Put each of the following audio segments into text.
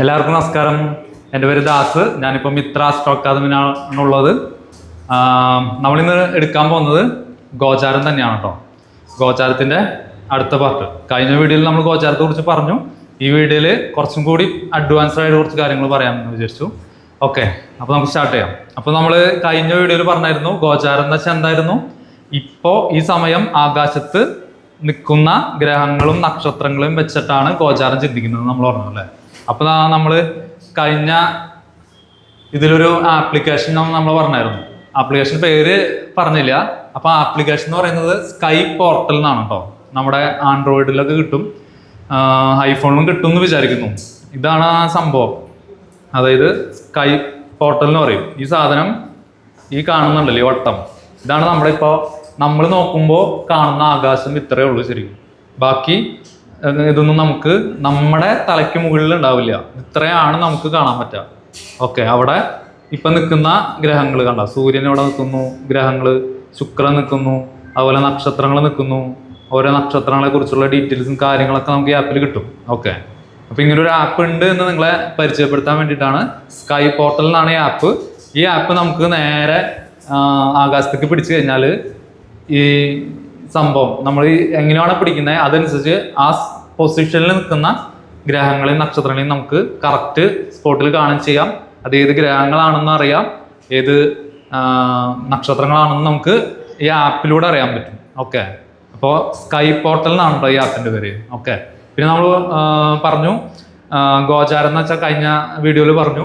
എല്ലാവർക്കും നമസ്കാരം. എന്റെ പേര് ദാസ്. ഞാനിപ്പോൾ മിത്ര സ്റ്റോക്ക് അക്കാദമിനാണുള്ളത് നമ്മളിന്ന് എടുക്കാൻ പോകുന്നത് ഗോചാരം തന്നെയാണ് കേട്ടോ. ഗോചാരത്തിന്റെ അടുത്ത പാർട്ട് കഴിഞ്ഞ വീഡിയോയിൽ നമ്മൾ ഗോചാരത്തെ കുറിച്ച് പറഞ്ഞു. ഈ വീഡിയോയിൽ കുറച്ചും കൂടി അഡ്വാൻസ്ഡ് ആയിട്ട് കുറച്ച് കാര്യങ്ങൾ പറയാമെന്ന് വിചാരിച്ചു. ഓക്കെ അപ്പോൾ നമുക്ക് സ്റ്റാർട്ട് ചെയ്യാം. അപ്പോൾ നമ്മൾ കഴിഞ്ഞ വീഡിയോയിൽ പറഞ്ഞായിരുന്നു ഗോചാരം എന്ന് വെച്ചാൽ എന്തായിരുന്നു? ഇപ്പോൾ ഈ സമയം ആകാശത്ത് നിൽക്കുന്ന ഗ്രഹങ്ങളും നക്ഷത്രങ്ങളും വെച്ചിട്ടാണ് ഗോചാരം ചിന്തിക്കുന്നത് നമ്മൾ പറഞ്ഞു അല്ലേ? അപ്പോൾ നമ്മൾ കഴിഞ്ഞ ഇതിലൊരു ആപ്ലിക്കേഷൻ നമ്മൾ പറഞ്ഞായിരുന്നു. ആപ്ലിക്കേഷൻ പേര് പറഞ്ഞില്ല. അപ്പോൾ ആപ്ലിക്കേഷൻ എന്ന് പറയുന്നത് സ്കൈ പോർട്ടൽ എന്നാണ് കേട്ടോ നമ്മുടെ ആൻഡ്രോയിഡിലൊക്കെ കിട്ടും. ഐഫോണിലും കിട്ടും എന്ന് വിചാരിക്കുന്നു. ഇതാണ് ആ സംഭവം. അതായത് സ്കൈ പോർട്ടൽ എന്ന് പറയും. ഈ സാധനം ഈ കാണുന്നുണ്ടല്ലോ ഈ വട്ടം. ഇതാണ് നമ്മളിപ്പോൾ നമ്മൾ നോക്കുമ്പോൾ കാണുന്ന ആകാശം ഇത്രയേ ഉള്ളൂ ശരിക്കും. ബാക്കി ഇതൊന്നും നമുക്ക് നമ്മുടെ തലയ്ക്ക് മുകളിൽ ഉണ്ടാവില്ല. ഇത്രയാണ് നമുക്ക് കാണാൻ പറ്റുക. ഓക്കെ അവിടെ ഇപ്പൊ നിൽക്കുന്ന ഗ്രഹങ്ങൾ കണ്ട? സൂര്യൻ ഇവിടെ നിൽക്കുന്നു ഗ്രഹങ്ങൾ ശുക്രൻ നിൽക്കുന്നു അതുപോലെ നക്ഷത്രങ്ങൾ നിൽക്കുന്നു. ഓരോ നക്ഷത്രങ്ങളെ കുറിച്ചുള്ള ഡീറ്റെയിൽസും കാര്യങ്ങളൊക്കെ നമുക്ക് ഈ ആപ്പിൽ കിട്ടും. ഓക്കെ അപ്പൊ ഇങ്ങനെ ഒരു ആപ്പ് ഉണ്ട് എന്ന് നിങ്ങളെ പരിചയപ്പെടുത്താൻ വേണ്ടിയിട്ടാണ് സ്കൈ പോർട്ടൽ എന്നാണ് ഈ ആപ്പ് ഈ ആപ്പ് നമുക്ക് നേരെ ആകാശത്തേക്ക് പിടിച്ചു കഴിഞ്ഞാൽ ഈ സംഭവം. നമ്മൾ എങ്ങനെയാണ് പിടിക്കുന്നത് അതനുസരിച്ച് ആ പൊസിഷനിൽ നിൽക്കുന്ന ഗ്രഹങ്ങളെയും നക്ഷത്രങ്ങളെയും നമുക്ക് കറക്റ്റ് സ്പോട്ടിൽ കാണുകയും ചെയ്യാം. അത് ഏത് ഗ്രഹങ്ങളാണെന്ന് അറിയാം. ഏത് നക്ഷത്രങ്ങളാണെന്ന് നമുക്ക് ഈ ആപ്പിലൂടെ അറിയാൻ പറ്റും. ഓക്കെ അപ്പോൾ സ്കൈ പോർട്ടൽ എന്നാണ് ഈ ആപ്പിന്റെ പേര്. ഓക്കെ പിന്നെ നമ്മൾ പറഞ്ഞു ഗോചാരം എന്ന് വെച്ചാൽ കഴിഞ്ഞ വീഡിയോയിൽ പറഞ്ഞു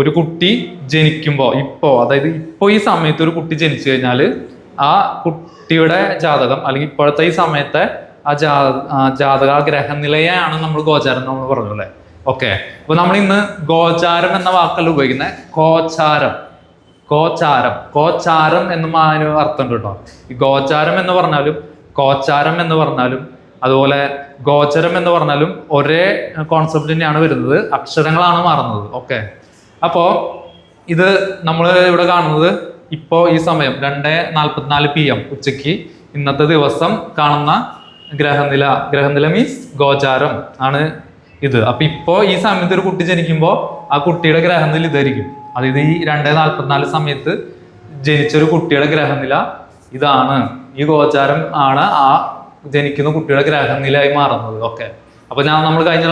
ഒരു കുട്ടി ജനിക്കുമ്പോൾ ഇപ്പോൾ അതായത് ഇപ്പോൾ ഈ സമയത്ത് ഒരു കുട്ടി ജനിച്ചു കഴിഞ്ഞാൽ ആ കുട്ടിയുടെ ജാതകം അല്ലെങ്കിൽ ഇപ്പോഴത്തെ ഈ സമയത്തെ ആ ജാ ജാതക ഗ്രഹനിലയാണ് നമ്മൾ ഗോചാരം നമ്മൾ പറഞ്ഞു അല്ലേ? ഓക്കെ അപ്പൊ നമ്മൾ ഇന്ന് ഗോചാരം എന്ന വാക്കല്ല ഉപയോഗിക്കുന്നത്. ഗോചാരം. കോചാരം കോചാരം എന്നും അതിന് അർത്ഥമുണ്ട് കേട്ടോ. ഈ ഗോചാരം എന്ന് പറഞ്ഞാലും ഗോചാരം എന്ന് പറഞ്ഞാലും അതുപോലെ ഗോചരം എന്ന് പറഞ്ഞാലും ഒരേ കോൺസെപ്റ്റ് തന്നെയാണ് വരുന്നത്. അക്ഷരങ്ങളാണ് മാറുന്നത്. ഓക്കെ അപ്പോൾ ഇത് നമ്മൾ ഇവിടെ കാണുന്നത് ഇപ്പോൾ ഈ സമയം രണ്ട് നാൽപ്പത്തിനാല് പി എം ഉച്ചയ്ക്ക്. ഇന്നത്തെ ദിവസം കാണുന്ന ഗ്രഹനില. ഗ്രഹനില മീൻസ് ഗോചാരം ആണ് ഇത്. അപ്പൊ ഇപ്പോ ഈ സമയത്ത് ഒരു കുട്ടി ജനിക്കുമ്പോൾ ആ കുട്ടിയുടെ ഗ്രഹനില ഇതായിരിക്കും. അതായത് ഈ രണ്ടേ നാൽപ്പത്തിനാല് സമയത്ത് ജനിച്ചൊരു കുട്ടിയുടെ ഗ്രഹനില ഇതാണ്. ഈ ഗോചാരം ആണ് ആ ജനിക്കുന്ന കുട്ടിയുടെ ഗ്രഹനിലയായി മാറുന്നത്. ഓക്കെ അപ്പൊ ഞാൻ നമ്മൾ കഴിഞ്ഞ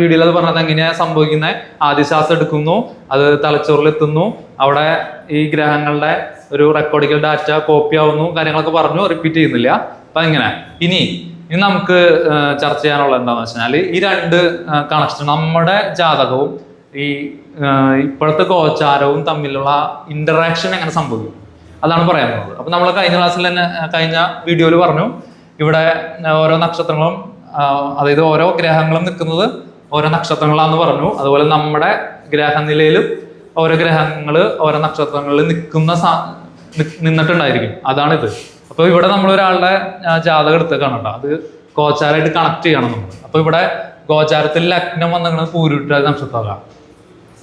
വീഡിയോയിൽ അത് പറഞ്ഞത് എങ്ങനെയാ സംഭവിക്കുന്നത് ആദ്യശ്വാസം എടുക്കുന്നു അത് തലച്ചോറിൽ എത്തുന്നു. അവിടെ ഈ ഗ്രഹങ്ങളുടെ ഒരു റെക്കോർഡിക്കൽ ഡാറ്റ കോപ്പി ആവുന്നു കാര്യങ്ങളൊക്കെ പറഞ്ഞു റിപ്പീറ്റ് ചെയ്യുന്നില്ല. അപ്പൊ എങ്ങനെ ഇനി ഇനി നമുക്ക് ചർച്ച ചെയ്യാനുള്ള എന്താണെന്ന് വെച്ചാൽ ഈ രണ്ട് കണക്ഷൻ നമ്മുടെ ജാതകവും ഈ ഇപ്പോഴത്തെ ഗോചാരവും തമ്മിലുള്ള ഇന്ററാക്ഷൻ എങ്ങനെ സംഭവിക്കും? അതാണ് പറയാൻ പോകുന്നത്. അപ്പൊ നമ്മൾ കഴിഞ്ഞ ക്ലാസ്സിൽ തന്നെ കഴിഞ്ഞ വീഡിയോയിൽ പറഞ്ഞു. ഇവിടെ ഓരോ നക്ഷത്രങ്ങളും അതായത് ഓരോ ഗ്രഹങ്ങളും നിൽക്കുന്നത് ഓരോ നക്ഷത്രങ്ങളാന്ന് പറഞ്ഞു. അതുപോലെ നമ്മുടെ ഗ്രഹനിലയിലും ഓരോ ഗ്രഹങ്ങൾ ഓരോ നക്ഷത്രങ്ങളിൽ നിൽക്കുന്ന നിന്നിട്ടുണ്ടായിരിക്കും. അതാണിത്. അപ്പൊ ഇവിടെ നമ്മൾ ഒരാളുടെ ജാതകം എടുത്ത് കാണണ്ട അത് ഗോചാരമായിട്ട് കണക്ട് ചെയ്യണം നമ്മൾ അപ്പൊ ഇവിടെ ഗോചാരത്തിൽ ലഗ്നം വന്നിങ്ങനെ പൂരുട്ട നക്ഷത്രമാണ്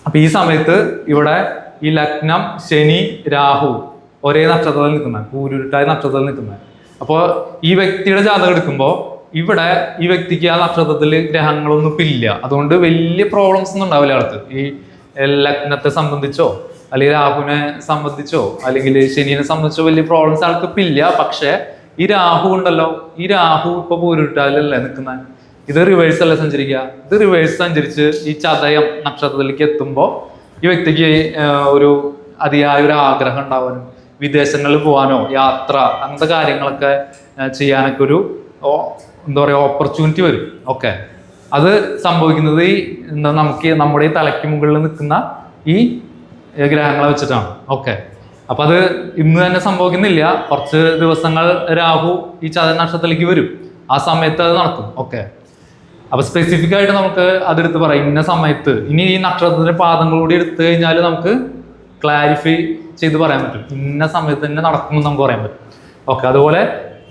അപ്പൊ ഈ സമയത്ത് ഇവിടെ ഈ ലഗ്നം ശനി രാഹു ഒരേ നക്ഷത്രത്തിൽ നിൽക്കുന്ന. പൂരുരുട്ടായ നക്ഷത്രത്തിൽ നിൽക്കുന്ന. അപ്പോൾ ഈ വ്യക്തിയുടെ ജാതകം എടുക്കുമ്പോൾ ഇവിടെ ഈ വ്യക്തിക്ക് ആ നക്ഷത്രത്തിൽ ഗ്രഹങ്ങളൊന്നും ഇല്ല. അതുകൊണ്ട് വലിയ പ്രോബ്ലംസ് ഒന്നും ഉണ്ടാവില്ല ആൾക്ക്. ഈ ലഗ്നത്തെ സംബന്ധിച്ചോ അല്ലെങ്കിൽ രാഹുവിനെ സംബന്ധിച്ചോ അല്ലെങ്കിൽ ശനിയെ സംബന്ധിച്ചോ വലിയ പ്രോബ്ലംസ് ആൾക്ക് ഇപ്പം ഇല്ല. പക്ഷേ ഈ രാഹു ഉണ്ടല്ലോ. ഈ രാഹു ഇപ്പൊ പോരിട്ടാലല്ലേ നിൽക്കുന്നത് ഇത് റിവേഴ്സ് അല്ല സഞ്ചരിക്കുക? ഇത് റിവേഴ്സ് സഞ്ചരിച്ച് ഈ ചതയം നക്ഷത്രത്തിലേക്ക് എത്തുമ്പോൾ ഈ വ്യക്തിക്ക് ഒരു അതിയായ ഒരു ആഗ്രഹം ഉണ്ടാവാനും വിദേശങ്ങളിൽ പോകാനോ യാത്ര അങ്ങനത്തെ കാര്യങ്ങളൊക്കെ ചെയ്യാനൊക്കെ ഒരു എന്താ പറയുക ഓപ്പർച്യൂണിറ്റി വരും. ഓക്കെ അത് സംഭവിക്കുന്നത് ഈ എന്താ നമുക്ക് നമ്മുടെ ഈ തലയ്ക്ക് മുകളിൽ നിൽക്കുന്ന ഈ ഗ്രഹങ്ങളെ വെച്ചിട്ടാണ്. ഓക്കെ അപ്പം അത് ഇന്ന് തന്നെ സംഭവിക്കുന്നില്ല. കുറച്ച് ദിവസങ്ങൾ രാഹു ഈ ചതയ നക്ഷത്രത്തിലേക്ക് വരും. ആ സമയത്ത് അത് നടക്കും. ഓക്കെ അപ്പൊ സ്പെസിഫിക് ആയിട്ട് നമുക്ക് അതെടുത്ത് പറയാം. ഇന്ന സമയത്ത്. ഇനി ഈ നക്ഷത്രത്തിന്റെ പാദങ്ങൾ കൂടി എടുത്തു കഴിഞ്ഞാൽ നമുക്ക് ക്ലാരിഫൈ ചെയ്ത് പറയാൻ പറ്റും. ഇന്ന സമയത്ത് തന്നെ നടക്കുമെന്ന് നമുക്ക് പറയാൻ പറ്റും. ഓക്കെ അതുപോലെ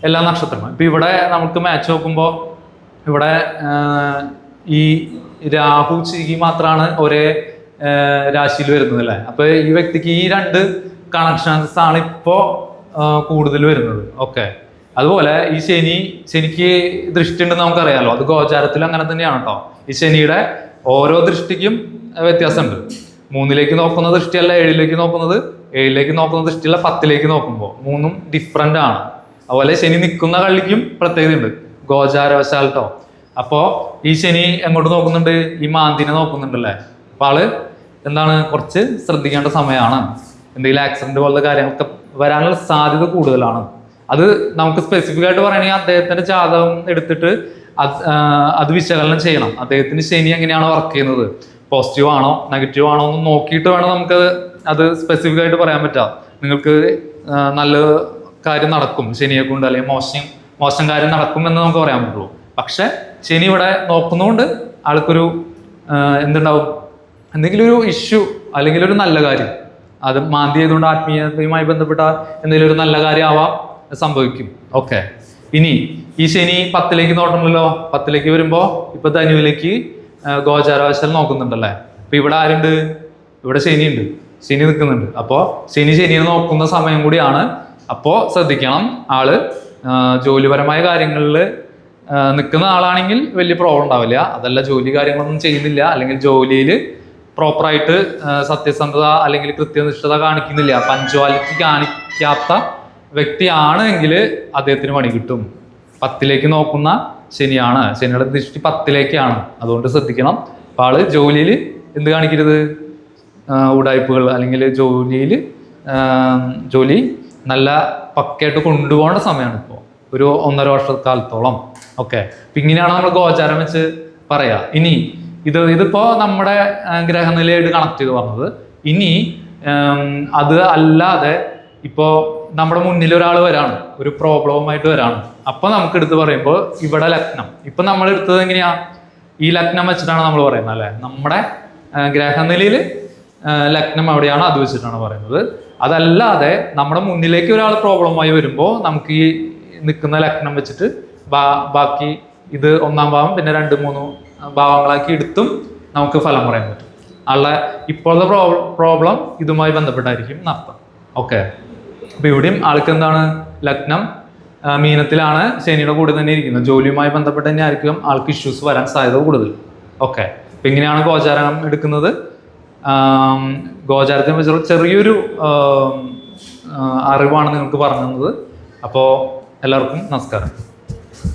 എല്ലാ നക്ഷത്രങ്ങളും. ഇപ്പൊ ഇവിടെ നമുക്ക് മാച്ച് നോക്കുമ്പോൾ ഇവിടെ ഈ രാഹു ചിരി മാത്രമാണ് ഒരേ രാശിയിൽ വരുന്നത് അല്ലേ? അപ്പൊ ഈ വ്യക്തിക്ക് ഈ രണ്ട് കണക്ഷൻസ് ആണ് ഇപ്പോ കൂടുതൽ വരുന്നത്. ഓക്കെ അതുപോലെ ഈ ശനി ശനിക്ക് ദൃഷ്ടി ഉണ്ടെന്ന് നമുക്കറിയാമല്ലോ അത് ഗോചാരത്തിൽ അങ്ങനെ തന്നെയാണ് കേട്ടോ ഈ ശനിയുടെ ഓരോ ദൃഷ്ടിക്കും വ്യത്യാസമുണ്ട്. മൂന്നിലേക്ക് നോക്കുന്ന ദൃഷ്ടിയല്ല ഏഴിലേക്ക് നോക്കുന്നത്. ഏഴിലേക്ക് നോക്കുന്ന ദൃഷ്ടിയല്ല പത്തിലേക്ക് നോക്കുമ്പോൾ മൂന്നും ഡിഫറെന്റ് ആണ്. അതുപോലെ ശനി നിൽക്കുന്ന കള്ളിക്കും പ്രത്യേകതയുണ്ട്. ഗോചാരവശാൽ ട്ടോ. അപ്പോ ഈ ശനി എങ്ങോട്ട് നോക്കുന്നുണ്ട്? ഈ മാന്തിനെ നോക്കുന്നുണ്ടല്ലേ? അപ്പോൾ ആൾ എന്താണ്? കുറച്ച് ശ്രദ്ധിക്കേണ്ട സമയമാണ്. എന്തെങ്കിലും ആക്സിഡന്റ് പോലത്തെ കാര്യങ്ങളൊക്കെ വരാനുള്ള സാധ്യത കൂടുതലാണ്. അത് നമുക്ക് സ്പെസിഫിക് ആയിട്ട് പറയുകയാണെങ്കിൽ അദ്ദേഹത്തിന്റെ ജാതകം എടുത്തിട്ട് അത് അത് വിശകലനം ചെയ്യണം. അദ്ദേഹത്തിന് ശനി എങ്ങനെയാണ് വർക്ക് ചെയ്യുന്നത്? പോസിറ്റീവ് ആണോ? നെഗറ്റീവ് ആണോ? എന്ന് നോക്കിയിട്ട് വേണം നമുക്ക് അത് സ്പെസിഫിക് ആയിട്ട് പറയാൻ പറ്റുക. നിങ്ങൾക്ക് നല്ല കാര്യം നടക്കും. ശനിയെ കൊണ്ട് അല്ലെങ്കിൽ മോശം മോശം കാര്യം നടക്കും എന്ന് നമുക്ക് പറയാൻ പറ്റുള്ളൂ. പക്ഷെ ശനി ഇവിടെ നോക്കുന്നതുകൊണ്ട് ആൾക്കൊരു എന്തുണ്ടാവും? എന്തെങ്കിലും ഒരു ഇഷ്യൂ അല്ലെങ്കിൽ ഒരു നല്ല കാര്യം അത് മാന്തി ചെയ്തുകൊണ്ട് ആത്മീയതയുമായി ബന്ധപ്പെട്ട എന്തെങ്കിലും ഒരു നല്ല കാര്യം ആവാം സംഭവിക്കും. ഓക്കെ. ഇനി ഈ ശനി പത്തിലേക്ക് നോക്കണമല്ലോ പത്തിലേക്ക് വരുമ്പോൾ ഇപ്പൊ ധനുവിലേക്ക് ഗോചാരവശാൽ നോക്കുന്നുണ്ടല്ലേ? അപ്പൊ ഇവിടെ ആരുണ്ട്? ഇവിടെ ശനിയുണ്ട്. ശനി നിൽക്കുന്നുണ്ട്. അപ്പോൾ ശനി ശനിയെ നോക്കുന്ന സമയം കൂടിയാണ് അപ്പോ ശ്രദ്ധിക്കണം. ആൾ ജോലിപരമായ കാര്യങ്ങളിൽ നിൽക്കുന്ന ആളാണെങ്കിൽ വലിയ പ്രോബ്ലം ഉണ്ടാവില്ല. അതല്ല ജോലി കാര്യങ്ങളൊന്നും ചെയ്യുന്നില്ല. അല്ലെങ്കിൽ ജോലിയിൽ പ്രോപ്പറായിട്ട് സത്യസന്ധത അല്ലെങ്കിൽ കൃത്യനിഷ്ഠത കാണിക്കുന്നില്ല. പഞ്ച്വാലിറ്റി കാണിക്കാത്ത വ്യക്തിയാണ് എങ്കിൽ അദ്ദേഹത്തിന് പണി കിട്ടും. പത്തിലേക്ക് നോക്കുന്ന ശനിയാണ്. ശനിയുടെ ദൃഷ്ടി പത്തിലേക്കാണ്. അതുകൊണ്ട് ശ്രദ്ധിക്കണം. അപ്പം ആൾ ജോലിയിൽ എന്ത് കാണിക്കരുത്? ഉടായ്പകൾ. അല്ലെങ്കിൽ ജോലിയിൽ ജോലി നല്ല പക്കയായിട്ട് കൊണ്ടുപോകേണ്ട സമയമാണ് ഇപ്പോൾ ഒരു ഒന്നര വർഷക്കാലത്തോളം. ഓക്കെ അപ്പം ഇങ്ങനെയാണ് നമ്മൾ ഗോചാരം വെച്ച് പറയാ. ഇനി ഇത് ഇതിപ്പോൾ നമ്മുടെ ഗ്രഹനിലയായിട്ട് കണക്ട് ചെയ്ത് പറഞ്ഞത്. ഇനി അത് അല്ലാതെ ഇപ്പോൾ നമ്മുടെ മുന്നിൽ ഒരാൾ വരാണ്. ഒരു പ്രോബ്ലവുമായിട്ട് വരാണ്. അപ്പം നമുക്ക് എടുത്ത് പറയുമ്പോൾ ഇവിടെ ലഗ്നം. ഇപ്പം നമ്മൾ എടുത്തത് എങ്ങനെയാ? ഈ ലഗ്നം വെച്ചിട്ടാണ് നമ്മൾ പറയുന്നത് അല്ലേ? നമ്മുടെ ഗ്രഹനിലയിൽ ലഗ്നം അവിടെയാണ് അത് വെച്ചിട്ടാണ് പറയുന്നത്. അതല്ലാതെ നമ്മുടെ മുന്നിലേക്ക് ഒരാൾ പ്രോബ്ലമായി വരുമ്പോൾ നമുക്ക് ഈ നിൽക്കുന്ന ലഗ്നം വെച്ചിട്ട് ബാക്കി ഇത് ഒന്നാം ഭാവം പിന്നെ രണ്ട് മൂന്ന് ഭാവങ്ങളാക്കി എടുത്തും നമുക്ക് ഫലം പറയാൻ പറ്റും. ആളുടെ ഇപ്പോഴത്തെ പ്രോബ്ലം ഇതുമായി ബന്ധപ്പെട്ടായിരിക്കും നർത്തം ഓക്കെ അപ്പം ഇവിടെയും ആൾക്ക് എന്താണ്? ലഗ്നം മീനത്തിലാണ് ശനിയുടെ കൂടെ തന്നെ ഇരിക്കുന്നത്. ജോലിയുമായി ബന്ധപ്പെട്ട് തന്നെ ആയിരിക്കും ആൾക്ക് ഇഷ്യൂസ് വരാൻ സാധ്യത കൂടുതൽ. ഓക്കെ അപ്പം ഇങ്ങനെയാണ് ഗോചാരണം എടുക്കുന്നത്. ഗോചാരത്തിനെ വെച്ചുള്ള ചെറിയൊരു അറിവാണ് നിങ്ങൾക്ക് പറഞ്ഞു തന്നത്. അപ്പോൾ എല്ലാവർക്കും നമസ്കാരം.